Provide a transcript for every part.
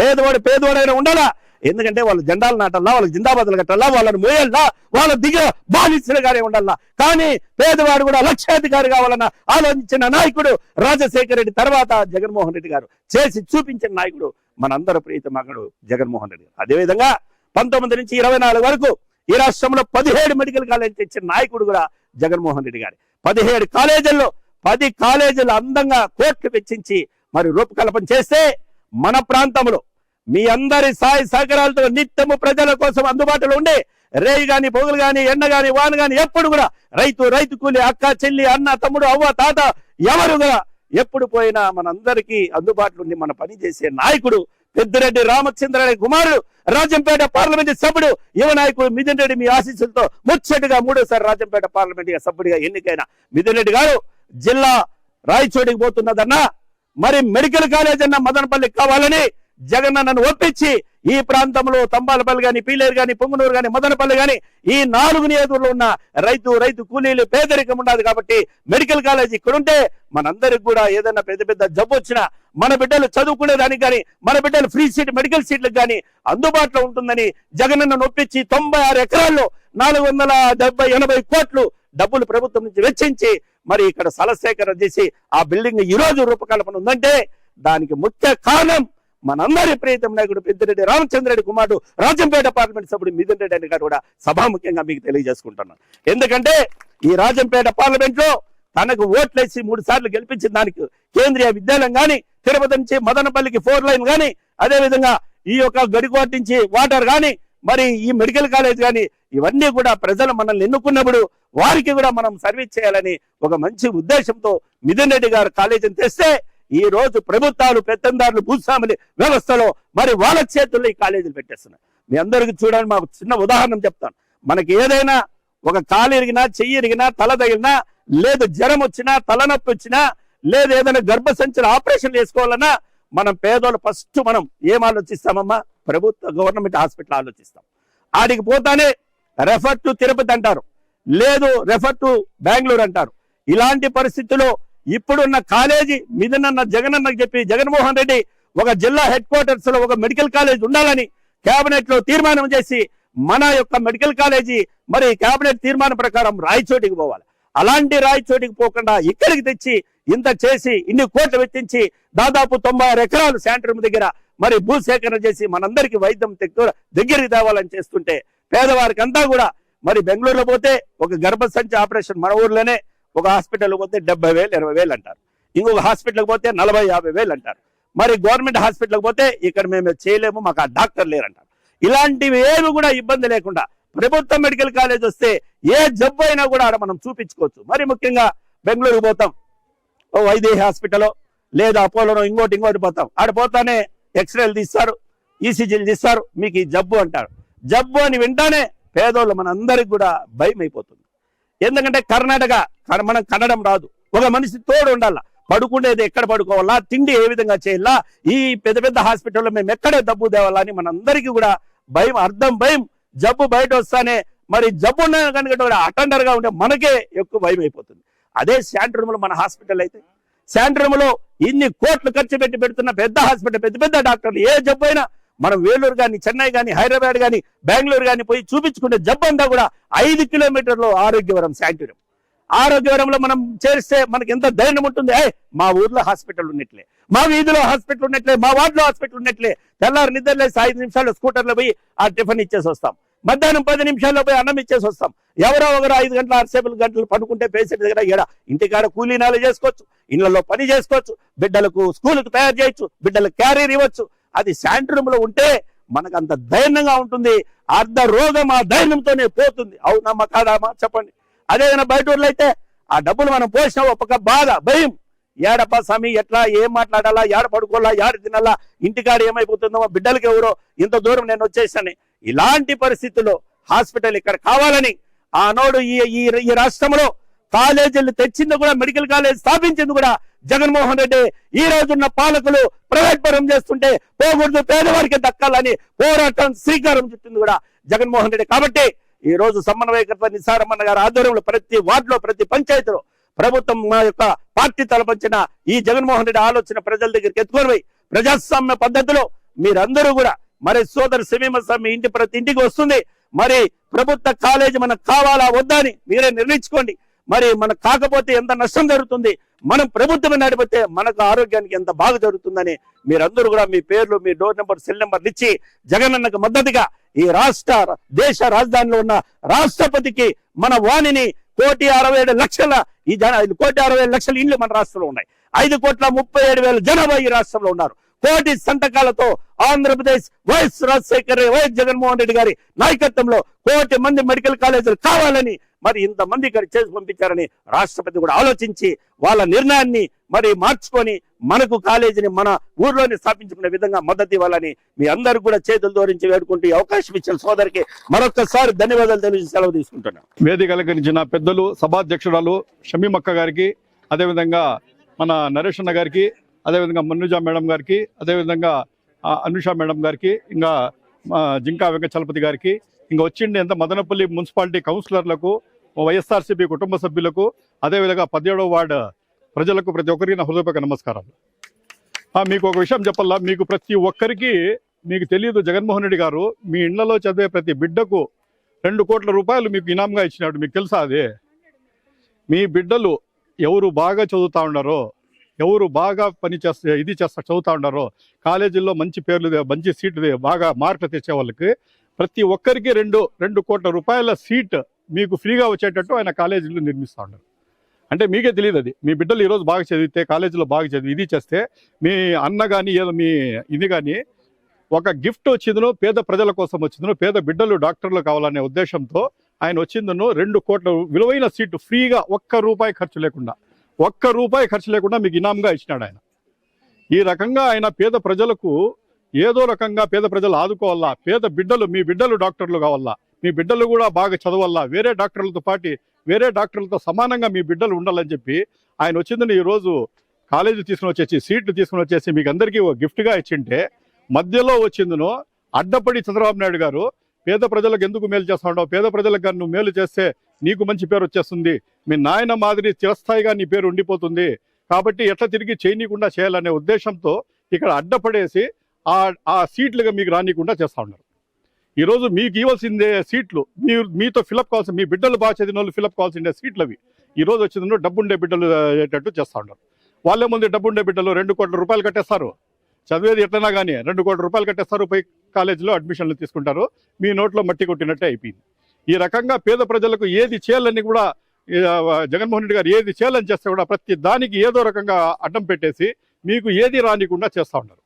పేదవాడు పేదవాడైనా ఉండాలా? ఎందుకంటే వాళ్ళ జెండాలు నాటల్లా వాళ్ళకి జిందాబాద్లు కట్టాలా వాళ్ళని మోయల్లా వాళ్ళ దిగ బాలిసులుగానే ఉండాలా? కానీ పేదవాడు కూడా లక్షాధికారి కావాలన్న ఆలోచించిన నాయకుడు రాజశేఖర రెడ్డి తర్వాత జగన్మోహన్ రెడ్డి గారు చేసి చూపించిన నాయకుడు మనందరి ప్రీతి మగడు జగన్మోహన్ రెడ్డి గారు. అదేవిధంగా పంతొమ్మిది నుంచి ఇరవై నాలుగు వరకు ఈ రాష్ట్రంలో పదిహేడు మెడికల్ కాలేజ్ తెచ్చిన నాయకుడు కూడా జగన్మోహన్ రెడ్డి గారు. పదిహేడు కాలేజీల్లో పది కాలేజీలు అందంగా కోట్లు వెచ్చించి మరి రూపకల్పన చేస్తే మన ప్రాంతంలో మీ అందరి సాయి సహకారాలతో నిత్యము ప్రజల కోసం అందుబాటులో ఉండే రేయి గాని పొగలు గాని ఎండ గాని వాన గాని ఎప్పుడు కూడా రైతు రైతు కూలి అక్క చెల్లి అన్న తమ్ముడు అవ్వ తాత ఎవరు కూడా ఎప్పుడు పోయినా మనందరికీ అందుబాటులో ఉండి మన పని చేసే నాయకుడు పెద్దిరెడ్డి రామచంద్రారెడ్డి కుమారుడు రాజంపేట పార్లమెంట్ సభ్యుడు యువ నాయకుడు మిథున్ రెడ్డి మీ ఆశీస్సులతో ముచ్చటిగా మూడోసారి రాజంపేట పార్లమెంట్ సభ్యుడిగా ఎన్నికైన మిథున్ రెడ్డి గారు జిల్లా రాయచోటికి పోతున్నదన్నా మరి మెడికల్ కాలేజ్ అన్న మదనపల్లి కావాలని జగన్ నన్ను ఒప్పించి ఈ ప్రాంతంలో తంబాలపల్లి గాని పీలేరు గాని పొంగునూరు గాని మదనపల్లి గాని ఈ నాలుగు నియోజకవర్గంలో ఉన్న రైతు రైతు కూలీలు పేదరికం ఉండదు కాబట్టి మెడికల్ కాలేజ్ ఇక్కడ ఉంటే మనందరికి కూడా ఏదైనా పెద్ద పెద్ద జబ్బు వచ్చినా మన బిడ్డలు చదువుకునే దానికి కానీ మన బిడ్డలు ఫ్రీ సీట్ మెడికల్ సీట్లకు కానీ అందుబాటులో ఉంటుందని జగనన్న నొప్పించి తొంభై ఆరు ఎకరాల్లో నాలుగు వందల డెబ్బై ఎనభై కోట్లు డబ్బులు ప్రభుత్వం నుంచి వెచ్చించి మరి ఇక్కడ స్థలసేకరణ చేసి ఆ బిల్డింగ్ ఈ రోజు రూపకల్పన ఉందంటే దానికి ముఖ్య కారణం మనందరి ప్రీతం నాయకుడు పెద్దిరెడ్డి రామచంద్రరెడ్డి కుమారుడు రాజంపేట పార్లమెంట్ సభ్యుడు మిథున్ రెడ్డి అని గారు కూడా సభాముఖ్యంగా మీకు తెలియజేసుకుంటున్నాను. ఎందుకంటే ఈ రాజంపేట పార్లమెంట్లో తనకు ఓట్లేసి మూడు సార్లు గెలిపించిన దానికి కేంద్రీయ విద్యాలయం కానీ తిరుపతి నుంచి మదనపల్లికి ఫోర్ లైన్ కానీ అదేవిధంగా ఈ యొక్క గడికోట నుంచి వాటర్ కానీ మరి ఈ మెడికల్ కాలేజ్ కానీ ఇవన్నీ కూడా ప్రజలు మనల్ని ఎన్నుకున్నప్పుడు వారికి కూడా మనం సర్వీస్ చేయాలని ఒక మంచి ఉద్దేశంతో మిథున్ రెడ్డి గారు కాలేజీని తెస్తే ఈ రోజు ప్రభుత్వాలు పెత్తందారులు భూస్వాములు వ్యవస్థలో మరి వాళ్ళ చేతుల్లో ఈ కాలేజీలు పెట్టేస్తున్నాయి. మీ అందరికీ చూడండి మాకు చిన్న ఉదాహరణ చెప్తాను. మనకి ఏదైనా ఒక కాలు ఇరిగినా చెయ్యి ఇరిగినా తల తగిలినా లేదు జ్వరం వచ్చినా తలనొప్పి వచ్చినా లేదు ఏదైనా గర్భసంచులు ఆపరేషన్ చేసుకోవాలన్నా మనం పేదోళ్ళు ఫస్ట్ మనం ఏం ఆలోచిస్తామమ్మా? ప్రభుత్వ గవర్నమెంట్ హాస్పిటల్ ఆలోచిస్తాం. ఆడికి పోతానే రెఫర్ టు తిరుపతి అంటారు. లేదు రెఫర్ టు బెంగళూరు అంటారు. ఇలాంటి పరిస్థితుల్లో ఇప్పుడున్న కాలేజీ మిదనన్న జగనన్నకు చెప్పి జగన్మోహన్ రెడ్డి ఒక జిల్లా హెడ్ క్వార్టర్స్లో ఒక మెడికల్ కాలేజ్ ఉండాలని కేబినెట్లో తీర్మానం చేసి మన యొక్క మెడికల్ కాలేజీ మరి కేబినెట్ తీర్మానం ప్రకారం రాయచోటికి పోవాలి. అలాంటి రాయచోటికి పోకుండా ఇక్కడికి తెచ్చి ఇంత చేసి ఇన్ని కోట్లు వెచ్చించి దాదాపు తొంభై ఎకరాలు శాంటర్ దగ్గర మరి భూసేకరణ చేసి మనందరికి వైద్యం దగ్గర దగ్గరికి తేవాలని చేస్తుంటే పేదవారికి అంతా కూడా మరి బెంగళూరులో పోతే ఒక గర్భసంచి ఆపరేషన్ మన ఊర్లోనే ఒక హాస్పిటల్ పోతే డెబ్బై వేలు ఇరవై వేలు అంటారు. ఇంకొక హాస్పిటల్కి పోతే నలభై యాభై వేలు అంటారు. మరి గవర్నమెంట్ హాస్పిటల్కి పోతే ఇక్కడ మేము చేయలేము మాకు ఆ డాక్టర్ లేరంటారు. ఇలాంటివి ఏమి కూడా ఇబ్బంది లేకుండా ప్రభుత్వ మెడికల్ కాలేజ్ వస్తే ఏ జబ్బు అయినా కూడా ఆడ మనం చూపించుకోవచ్చు. మరి ముఖ్యంగా బెంగళూరు పోతాం. ఓ వైదేహి హాస్పిటల్ లేదా అపోలోనో ఇంకోటి ఇంకోటి పోతాం. ఆడ పోతానే ఎక్స్రేలు తీస్తారు ఈసీజీలు తీస్తారు మీకు ఈ జబ్బు అంటారు. జబ్బు అని వింటానే పేదోళ్ళు మన అందరికి కూడా భయం అయిపోతుంది. ఎందుకంటే కర్ణాటక మనం కన్నడం రాదు. ఒక మనిషి తోడు ఉండాల? పడుకునేది ఎక్కడ పడుకోవాలా? తిండి ఏ విధంగా చేయాలా? ఈ పెద్ద పెద్ద హాస్పిటల్లో మేము ఎక్కడ డబ్బు తేవాలా అని మనందరికీ కూడా భయం అర్థం భయం. జబ్బు బయట వస్తానే మరి జబ్బు ఉన్న కనుక అటెండర్గా ఉంటే మనకే ఎక్కువ భయం అయిపోతుంది. అదే శాంట్రూమ్ మన హాస్పిటల్ అయితే. శాంట్రూమ్లో ఇన్ని కోట్లు ఖర్చు పెట్టి పెడుతున్న పెద్ద హాస్పిటల్ పెద్ద పెద్ద డాక్టర్లు ఏ జబ్బు అయినా మనం వేలూరు కానీ చెన్నై కానీ హైదరాబాద్ కానీ బెంగళూరు కానీ పోయి చూపించుకుంటే జబ్బు అంతా కూడా ఐదు కిలోమీటర్లు ఆరోగ్యవరం శాంట్రూమ్ ఆరోగ్యవరంలో మనం చేరిస్తే మనకి ఎంత ధైర్యం ఉంటుంది? ఏ మా ఊర్లో హాస్పిటల్ ఉన్నట్లే. మా వీధిలో హాస్పిటల్ ఉన్నట్లే. మా వార్డులో హాస్పిటల్ ఉన్నట్లే. తెల్లారి నిద్రలేసి ఐదు నిమిషాలు స్కూటర్లో పోయి ఆ టిఫిన్ ఇచ్చేసి వస్తాం. మధ్యాహ్నం పది నిమిషాల్లో పోయి అన్నం ఇచ్చేసి వస్తాం. ఎవరో ఒకరు ఐదు గంటల ఆరు సేపులు గంటలు పడుకుంటే పేషెంట్ దగ్గర ఈడ ఇంటికాడ కూలీనాలు చేసుకోవచ్చు ఇళ్ళలో పని చేసుకోవచ్చు బిడ్డలకు స్కూల్కి తయారు చేయొచ్చు బిడ్డలకు క్యారీర్ ఇవ్వచ్చు. అది శాంట్రూమ్లో ఉంటే మనకు అంత ధైర్యంగా ఉంటుంది. అర్ధ రోగం ఆ దైర్యంతోనే పోతుంది. అవునమ్మా కాదామా చెప్పండి. అదేదైనా బయట ఊర్లో అయితే ఆ డబ్బులు మనం పోసిన ఒక బాధ భయం. ఏడప్ప స్వామి ఎట్లా ఏం మాట్లాడాలా ఏడ పడుకోవాలా ఏడ తినాలా ఇంటికాడ ఏమైపోతుందో బిడ్డలకి ఎవరో ఇంత దూరం నేను వచ్చేసాను. ఇలాంటి పరిస్థితుల్లో హాస్పిటల్ ఇక్కడ కావాలని ఆనాడు ఈ ఈ ఈ రాష్ట్రంలో కాలేజీలు తెచ్చింది కూడా మెడికల్ కాలేజ్ స్థాపించింది కూడా జగన్మోహన్ రెడ్డి. ఈ రోజున్న పాలకులు ప్రైవేట్ పరం చేస్తుంటే పోకూడదు పేదవారికి దక్కాలని పోరాటం శ్రీకారం చుట్టింది కూడా జగన్మోహన్ రెడ్డి. కాబట్టి ఈ రోజు సమన్వయకర్త నిసారమన్న గారి ఆధ్వర్యంలో ప్రతి వార్డులో ప్రతి పంచాయతీలో ప్రభుత్వం మా యొక్క పార్టీ తలపంచిన ఈ జగన్మోహన్ రెడ్డి ఆలోచన ప్రజల దగ్గరికి ఎత్తుకొని పోయి ప్రజాస్వామ్య పద్ధతిలో మీరందరూ కూడా మరి సోదరు సమీమ మీ ఇంటి ప్రతి ఇంటికి వస్తుంది. మరి ప్రభుత్వ కాలేజీ మనకు కావాలా వద్దా అని మీరే నిర్ణయించుకోండి. మరి మనకు కాకపోతే ఎంత నష్టం జరుగుతుంది? మనం ప్రభుత్వం నడిపితే మనకు ఆరోగ్యానికి ఎంత బాగా జరుగుతుందని మీరందరూ కూడా మీ పేర్లు మీ డోర్ నెంబర్ సెల్ నెంబర్లు ఇచ్చి జగనన్నకు మద్దతుగా ఈ రాష్ట్ర దేశ రాజధానిలో ఉన్న రాష్ట్రపతికి మన వాణిని కోటి అరవై ఏడు లక్షల ఈ జన కోటి అరవై లక్షల ఇండ్లు మన రాష్ట్రంలో ఉన్నాయి. ఐదు కోట్ల ముప్పై ఏడు వేల జనాభా ఈ రాష్ట్రంలో ఉన్నారు. కోటి సంతకాలతో Andhra Pradesh Y S Rajasekhar Y S Jaganmohan Reddy గారి నాయకత్వంలో కోటి మంది మెడికల్ కాలేజీలు కావాలని మరి ఇంతమంది ఇక్కడ చేసి పంపించారని రాష్ట్రపతి కూడా ఆలోచించి వాళ్ళ నిర్ణయాన్ని మరి మార్చుకొని మనకు కాలేజీని మన ఊర్లోనే స్థాపించుకునే విధంగా మద్దతు ఇవ్వాలని మీ అందరూ కూడా చేతులు దోరించి వేడుకుంటూ అవకాశం ఇచ్చిన సోదరికి మరొకసారి ధన్యవాదాలు తెలియజేసి సెలవు తీసుకుంటున్నాను వేదిక అలంకరించిన పెద్దలు సభాధ్యక్షురాలు షమీమక్క గారికి అదేవిధంగా మన నరేష్ అన్న గారికి అదేవిధంగా మన్నుజా మేడం గారికి అదేవిధంగా అనుష మేడం గారికి ఇంకా మా జింకా వెంకచలపతి గారికి ఇంకా వచ్చిండే ఎంత మదనపల్లి మున్సిపాలిటీ కౌన్సిలర్లకు వైఎస్ఆర్సీపీ కుటుంబ సభ్యులకు అదేవిధంగా పదిహేడవ వార్డు ప్రజలకు ప్రతి ఒక్కరికి నా హృదయపూర్వక నమస్కారాలు. మీకు ఒక విషయం చెప్పాలా? మీకు ప్రతి ఒక్కరికి మీకు తెలియదు జగన్మోహన్ రెడ్డి గారు మీ ఇళ్ళలో చదివే ప్రతి బిడ్డకు రెండు కోట్ల రూపాయలు మీకు ఇనాంగా ఇచ్చినాడు మీకు తెలుసా అదే? మీ బిడ్డలు ఎవరు బాగా చదువుతా ఉన్నారో ఎవరు బాగా పని చేస్తా ఇది చేస్తా చదువుతా ఉన్నారో కాలేజీల్లో మంచి పేర్లు మంచి సీట్లు బాగా మార్కులు తెచ్చే వాళ్ళకి ప్రతి ఒక్కరికి రెండు రెండు కోట్ల రూపాయల సీట్ మీకు ఫ్రీగా వచ్చేటట్టు ఆయన కాలేజీలు నిర్మిస్తూ ఉన్నారు. అంటే మీకే తెలియదు అది. మీ బిడ్డలు ఈరోజు బాగా చదివితే కాలేజీలో బాగా చదివి ఇది చేస్తే మీ అన్న కానీ ఏదో మీ ఇది కానీ ఒక గిఫ్ట్ వచ్చిందను పేద ప్రజల కోసం వచ్చిందను పేద బిడ్డలు డాక్టర్లు కావాలనే ఉద్దేశంతో ఆయన వచ్చిందను రెండు కోట్ల విలువైన సీటు ఫ్రీగా ఒక్క రూపాయి ఖర్చు లేకుండా ఒక్క రూపాయి ఖర్చు లేకుండా మీకు ఇనాంగా ఇచ్చినాడు ఆయన. ఈ రకంగా ఆయన పేద ప్రజలకు ఏదో రకంగా పేద ప్రజలు ఆదుకోవాలా? పేద బిడ్డలు మీ బిడ్డలు డాక్టర్లు కావాలా? మీ బిడ్డలు కూడా బాగా చదవాలా? వేరే డాక్టర్లతో పాటి వేరే డాక్టర్లతో సమానంగా మీ బిడ్డలు ఉండాలని చెప్పి ఆయన వచ్చిందని ఈరోజు కాలేజీ తీసుకుని వచ్చేసి సీట్లు తీసుకుని వచ్చేసి మీకు అందరికీ ఒక గిఫ్ట్గా ఇచ్చింటే మధ్యలో వచ్చిందను అడ్డపడి చంద్రబాబు నాయుడు గారు పేద ప్రజలకు ఎందుకు మేలు చేస్తా ఉండవు పేద ప్రజలకు కానీ నువ్వు మేలు చేస్తే నీకు మంచి పేరు వచ్చేస్తుంది. మీ నాయన మాదిరి చిరస్థాయిగా నీ పేరు ఉండిపోతుంది. కాబట్టి ఎట్లా తిరిగి చేయనీయకుండా చేయాలనే ఉద్దేశంతో ఇక్కడ అడ్డపడేసి ఆ ఆ సీట్లుగా మీకు రానియకుండా చేస్తా ఉన్నారు. ఈరోజు మీకు ఇవ్వాల్సిందే సీట్లు. మీరు మీతో ఫిలప్ కావాల్సిన మీ బిడ్డలు బాగా చదివిన వాళ్ళు ఫిలప్ కావాల్సిందే సీట్లు అవి. ఈ రోజు వచ్చిందో డబ్బుండే బిడ్డలు అయ్యేటట్టు చేస్తా ఉన్నారు. వాళ్ళే ముందు డబ్బుండే బిడ్డలు రెండు కోట్ల రూపాయలు కట్టేస్తారు. చదివేది ఎట్లనా కానీ రెండు కోట్ల రూపాయలు కట్టేస్తారు. పోయి కాలేజీలో అడ్మిషన్లు తీసుకుంటారు. మీ నోట్లో మట్టి కొట్టినట్టే అయిపోయింది. ఈ రకంగా పేద ప్రజలకు ఏది చేయాలని కూడా జగన్మోహన్ రెడ్డి గారు ఏది చేయాలని చేస్తే కూడా ప్రతి దానికి ఏదో రకంగా అడ్డం పెట్టేసి మీకు ఏది రానికుండా చేస్తూ ఉన్నారు.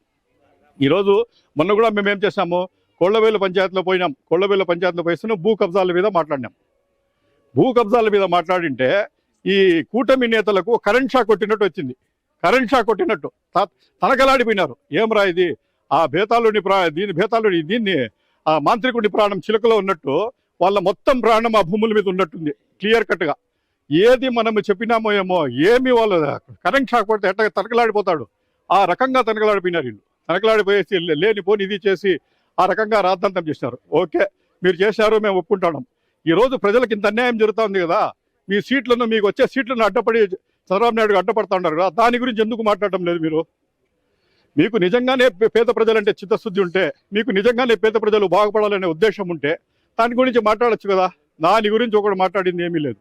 ఈరోజు మొన్న కూడా మేము ఏం చేసాము కొళ్ళవేలు పంచాయతీలో పోయినాం. కొళ్ళవేలు పంచాయతీలో పోయిస్తున్నాం భూ కబ్జాల మీద మాట్లాడినాం. భూ కబ్జాల మీద మాట్లాడింటే ఈ కూటమి నేతలకు కరెంట్ షాక్ కొట్టినట్టు వచ్చింది. కరెంట్ షాక్ కొట్టినట్టు. తనకలాడిపోయినారు ఏం రా ఇది? ఆ భేతాలుని ప్రా దీని భేతాలుని దీన్ని ఆ మాంత్రికుడి ప్రాణం చిలుకలో ఉన్నట్టు వాళ్ళ మొత్తం ప్రాణం ఆ భూముల మీద ఉన్నట్టుంది క్లియర్ కట్గా ఏది మనము చెప్పినామో ఏమో ఏమి వాళ్ళు కరెంట్ షాక్ పడితే ఎట్ట తనకలాడిపోతాడు ఆ రకంగా తనకలాడిపోయినారు వీళ్ళు. తనకలాడిపోయేసి లేని పోని ఇది చేసి ఆ రకంగా రాద్ధాంతం చేసినారు ఓకే మీరు చేశారు మేము ఒప్పుకుంటాం. ఈరోజు ప్రజలకు ఇంత అన్యాయం జరుగుతుంది కదా మీ సీట్లను మీకు వచ్చే సీట్లను అడ్డపడి చంద్రబాబు నాయుడు అడ్డపడతా ఉన్నారు కదా దాని గురించి ఎందుకు మాట్లాడటం లేదు మీరు? మీకు నిజంగానే పేద ప్రజలంటే చిత్తశుద్ధి ఉంటే మీకు నిజంగానే పేద ప్రజలు బాగుపడాలనే ఉద్దేశం ఉంటే దాని గురించి మాట్లాడొచ్చు కదా? దాని గురించి ఒకటి మాట్లాడింది ఏమీ లేదు.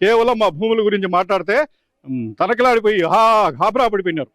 కేవలం మా భూముల గురించి మాట్లాడితే తనకలాడిపోయి హా ఘాబరా పడిపోయినారు.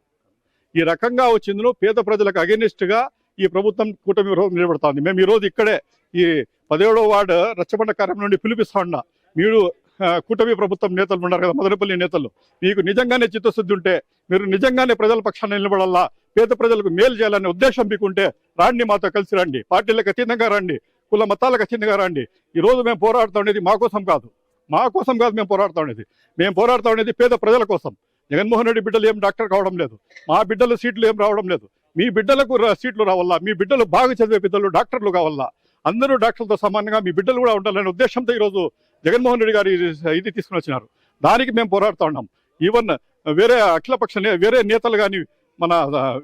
ఈ రకంగా వచ్చిందో పేద ప్రజలకు అగెనిస్ట్గా ఈ ప్రభుత్వం కూటమి నిలబడుతుంది. మేము ఈ రోజు ఇక్కడే ఈ పదిహేడో వార్డు రచ్చబండ కార్యం నుండి పిలిపిస్తా ఉన్నా. మీరు కూటమి ప్రభుత్వం నేతలు ఉన్నారు కదా మదనపల్లి నేతలు. మీకు నిజంగానే చిత్తశుద్ధి ఉంటే మీరు నిజంగానే ప్రజల పక్షాన్ని నిలబడాలా? పేద ప్రజలకు మేలు చేయాలనే ఉద్దేశం మీకుంటే రాండి మాతో కలిసి రండి. పార్టీలకు అతీతంగా రండి. కుల మతాలకు చిన్నగా రండి ఈ రోజు మేము పోరాడుతూ ఉండేది మా కోసం కాదు. మా కోసం కాదు మేము పోరాడుతూ ఉండేది. మేము పోరాడుతూ ఉండేది పేద ప్రజల కోసం. జగన్మోహన్ రెడ్డి బిడ్డలు ఏం డాక్టర్ కావడం లేదు. మా బిడ్డల సీట్లు ఏం రావడం లేదు. మీ బిడ్డలకు సీట్లు రావాలా మీ బిడ్డలు బాగా చదివే బిడ్డలు డాక్టర్లు కావాలా అందరూ డాక్టర్లతో సమానంగా మీ బిడ్డలు కూడా ఉండాలనే ఉద్దేశంతో ఈరోజు జగన్మోహన్ రెడ్డి గారు ఇది ఇది తీసుకుని వచ్చినారు. దానికి మేము పోరాడుతూ ఉన్నాం. ఈవెన్ వేరే అఖిలపక్ష వేరే నేతలు కానీ మన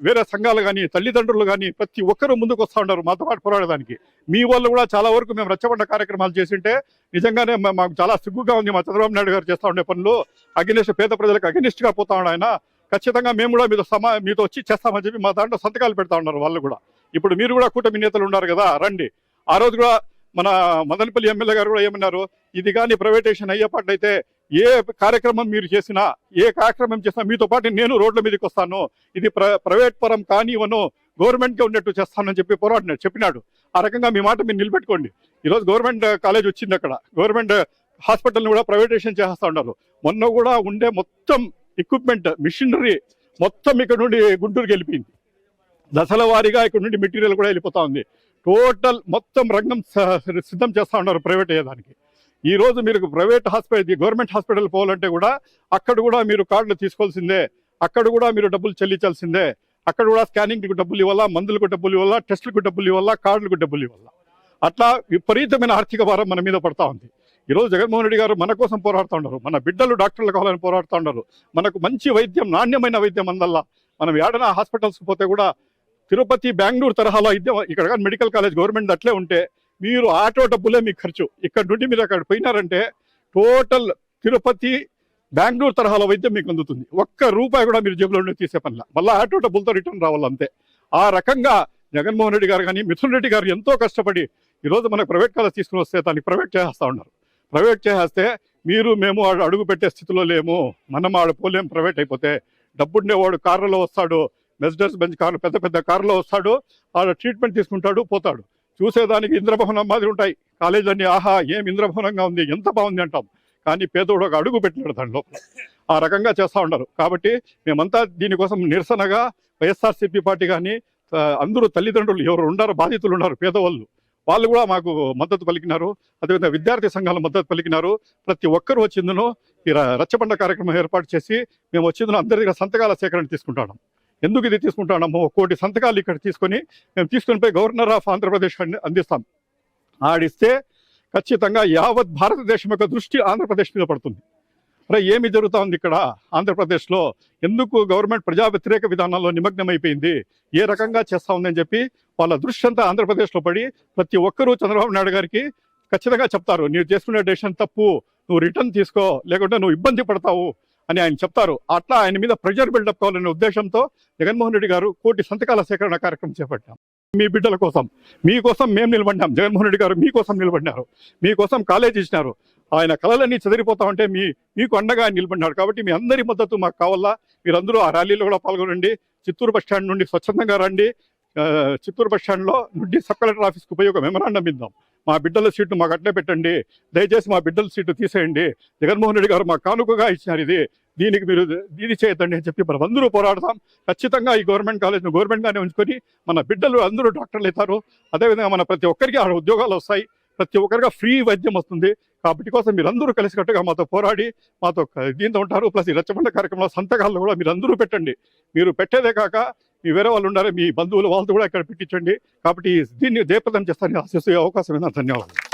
వేరే సంఘాలు కానీ తల్లిదండ్రులు కానీ ప్రతి ఒక్కరూ ముందుకు వస్తూ ఉన్నారు మాతో పాటు పోరాడడానికి మీ వాళ్ళు కూడా చాలా వరకు మేము రచ్చబండ కార్యక్రమాలు చేసింటే నిజంగానే మా- మాకు చాలా సిగ్గుగా ఉంది. మా చంద్రబాబు నాయుడు గారు చేస్తూ ఉండే పనులు అగ్నిస్ట్ పేద ప్రజలకు అగ్నిస్ట్గా పోతా ఉన్నాడు ఆయన. ఖచ్చితంగా మేము కూడా మీతో సమా మీతో వచ్చి చేస్తామని చెప్పి మా దాంట్లో సంతకాలు పెడతా ఉన్నారు వాళ్ళు కూడా. ఇప్పుడు మీరు కూడా కూటమి నేతలు ఉన్నారు కదా రండి. ఆ రోజు కూడా మన మదనపల్లి ఎమ్మెల్యే గారు కూడా ఏమన్నారు? ఇది కానీ ప్రైవేటేషన్ అయ్యేపాటైతే ఏ కార్యక్రమం మీరు చేసినా ఏ కార్యక్రమం చేసినా మీతో పాటు నేను రోడ్ల మీదకి వస్తాను. ఇది ప్ర ప్రైవేట్ పరం కానివను గవర్నమెంట్గా ఉన్నట్టు చేస్తానని చెప్పి పోరాడినాడు చెప్పినాడు. ఆ రకంగా మీ మాట మీరు నిలబెట్టుకోండి. ఈరోజు గవర్నమెంట్ కాలేజ్ వచ్చింది అక్కడ. గవర్నమెంట్ హాస్పిటల్ని కూడా ప్రైవేటేషన్ చేస్తా ఉన్నారు. మొన్న కూడా ఉండే మొత్తం ఎక్విప్మెంట్ మిషనరీ మొత్తం ఇక్కడ నుండి గుంటూరుకి వెళ్ళిపోయింది. దశల వారీగా ఇక్కడ నుండి మెటీరియల్ కూడా వెళ్ళిపోతా ఉంది. టోటల్ మొత్తం రంగం స- సిద్ధం చేస్తా ఉన్నారు ప్రైవేట్ అయ్యేదానికి. ఈ రోజు మీరు ప్రైవేట్ హాస్పిటల్ గవర్నమెంట్ హాస్పిటల్ పోవాలంటే కూడా అక్కడ కూడా మీరు కార్డులు తీసుకోవాల్సిందే. అక్కడ కూడా మీరు డబ్బులు చెల్లించాల్సిందే. అక్కడ కూడా స్కానింగ్కి డబ్బులు ఇవ్వాలా మందులకు డబ్బులు ఇవ్వాలా టెస్టులకు డబ్బులు ఇవ్వాలా కార్డులకు డబ్బులు ఇవ్వాలా. అట్లా విపరీతమైన ఆర్థిక భారం మన మీద పడతా ఉంది. ఈ రోజు జగన్మోహన్ రెడ్డి గారు మన కోసం పోరాడుతూ ఉండరు మన బిడ్డలు డాక్టర్లు కావాలని పోరాడుతూ ఉండరు మనకు మంచి వైద్యం నాణ్యమైన వైద్యం అందల్లా. మనం ఏడైనా హాస్పిటల్స్కి పోతే కూడా తిరుపతి బెంగళూరు తరహాలో వైద్యం ఇక్కడ మెడికల్ కాలేజ్ గవర్నమెంట్ అట్లే ఉంటే మీరు ఆటో డబ్బులే మీకు ఖర్చు. ఇక్కడ నుండి మీరు అక్కడ పోయినారంటే టోటల్ తిరుపతి బెంగళూరు తరహాలో వైద్యం మీకు అందుతుంది. ఒక్క రూపాయి కూడా మీరు జేబులో నుండి తీసే పనిలా. మళ్ళీ ఆటో డబ్బులతో రిటర్న్ రావాలంతే ఆ రకంగా జగన్మోహన్ రెడ్డి గారు కానీ మిథున్ రెడ్డి గారు ఎంతో కష్టపడి ఈరోజు మనకు ప్రైవేట్ కాలేజ్ తీసుకుని వస్తే దాన్ని ప్రైవేట్ చేసేస్తా ఉన్నారు. ప్రైవేట్ చేసేస్తే మీరు మేము అడుగు పెట్టే స్థితిలో లేము. మనం ఆడ పోలేం ప్రైవేట్ అయిపోతే. డబ్బుండేవాడు కార్లలో వస్తాడు. మెస్డర్స్ బెంచ్ కార్లు పెద్ద పెద్ద కార్లో వస్తాడు. ఆడ ట్రీట్మెంట్ తీసుకుంటాడు పోతాడు. చూసేదానికి ఇంద్రభవనం మాదిరి ఉంటాయి. కాలేజీలన్నీ ఆహా ఏం ఇంద్రభవనంగా ఉంది ఎంత బాగుంది అంటాం. కానీ పేదోడు ఒక అడుగు పెట్టినాడు దానిలో ఆ రకంగా చేస్తూ ఉన్నారు. కాబట్టి మేమంతా దీనికోసం నిరసనగా వైఎస్ఆర్సీపీ పార్టీ కానీ అందరూ తల్లిదండ్రులు ఎవరు ఉన్నారు బాధితులు ఉన్నారు పేదవాళ్ళు. వాళ్ళు కూడా మాకు మద్దతు పలికినారు. అదేవిధంగా విద్యార్థి సంఘాలు మద్దతు పలికినారు. ప్రతి ఒక్కరు వచ్చిందను ఈ రచ్చబండ కార్యక్రమం ఏర్పాటు చేసి మేము వచ్చిందను. అందరి దగ్గర సంతకాల సేకరణ తీసుకుంటాం ఎందుకు ఇది తీసుకుంటాము కోటి సంతకాలు ఇక్కడ తీసుకొని మేము తీసుకుని పోయి గవర్నర్ ఆఫ్ ఆంధ్రప్రదేశ్ అందిస్తాం. ఆడిస్తే ఖచ్చితంగా యావత్ భారతదేశం యొక్క దృష్టి ఆంధ్రప్రదేశ్ మీద పడుతుంది. అరే ఏమి జరుగుతా ఉంది ఇక్కడ? ఆంధ్రప్రదేశ్లో ఎందుకు గవర్నమెంట్ ప్రజా వ్యతిరేక విధానాల్లో నిమగ్నమైపోయింది? ఏ రకంగా చేస్తా ఉందని చెప్పి వాళ్ళ దృష్టి అంతా ఆంధ్రప్రదేశ్లో పడి ప్రతి ఒక్కరూ చంద్రబాబు నాయుడు గారికి ఖచ్చితంగా చెప్తారు. నీవు చేసుకునే డెసిషన్ తప్పు. నువ్వు రిటర్న్ తీసుకో. లేకుంటే నువ్వు ఇబ్బంది పడతావు. అని ఆయన చెప్తారు. అట్లా ఆయన మీద ప్రెజర్ బిల్డప్ కావాలనే ఉద్దేశంతో జగన్మోహన్ రెడ్డి గారు కోటి సంతకాల సేకరణ కార్యక్రమం చేపట్టాం. మీ బిడ్డల కోసం మీకోసం మేము నిలబడ్డాం. జగన్మోహన్ రెడ్డి గారు మీకోసం నిలబడినారు మీకోసం కాలేజ్ ఇచ్చినారు. ఆయన కళలన్నీ చెదిరిపోతా ఉంటే మీ మీకు అండగా ఆయన నిలబడినాడు కాబట్టి మీ అందరి మద్దతు మాకు కావాలా? మీరందరూ ఆ ర్యాలీలో కూడా పాల్గొనండి. చిత్తూరు బస్ స్టాండ్ నుండి స్వచ్ఛందంగా రండి. చిత్తూరు బస్ స్టాండ్లో నుండి సబ్ కలెక్టర్ ఆఫీస్కి ఉపయోగం. మెమరాండం ఇద్దాం. మా బిడ్డల సీటు మాకు అట్లే పెట్టండి. దయచేసి మా బిడ్డల సీటు తీసేయండి. జగన్మోహన్ రెడ్డి గారు మాకు కానుకగా ఇచ్చినారు ఇది. దీనికి మీరు ఇది చేయొద్దండి అని చెప్పి మనం అందరూ పోరాడతాం. ఖచ్చితంగా ఈ గవర్నమెంట్ కాలేజ్ను గవర్నమెంట్గానే ఉంచుకొని మన బిడ్డలు అందరూ డాక్టర్లు అవుతారు. అదేవిధంగా మన ప్రతి ఒక్కరికి ఆడ ఉద్యోగాలు వస్తాయి. ప్రతి ఒక్కరిగా ఫ్రీ వైద్యం వస్తుంది. కాబట్టి కోసం మీరందరూ కలిసికట్టుగా మాతో పోరాడి మాతో దీంతో ఉంటారు. ప్లస్ ఈ రచ్చబండ కార్యక్రమంలో సంతకాలను కూడా మీరు అందరూ పెట్టండి. మీరు పెట్టేదే కాక మీ వేరే వాళ్ళు ఉన్నారు మీ బంధువులు వాళ్ళతో కూడా ఇక్కడ పెట్టించండి. కాబట్టి దీన్ని దేపదం చేస్తారని ఆశిస్తూ అవకాశం ఏదైనా ధన్యవాదాలు.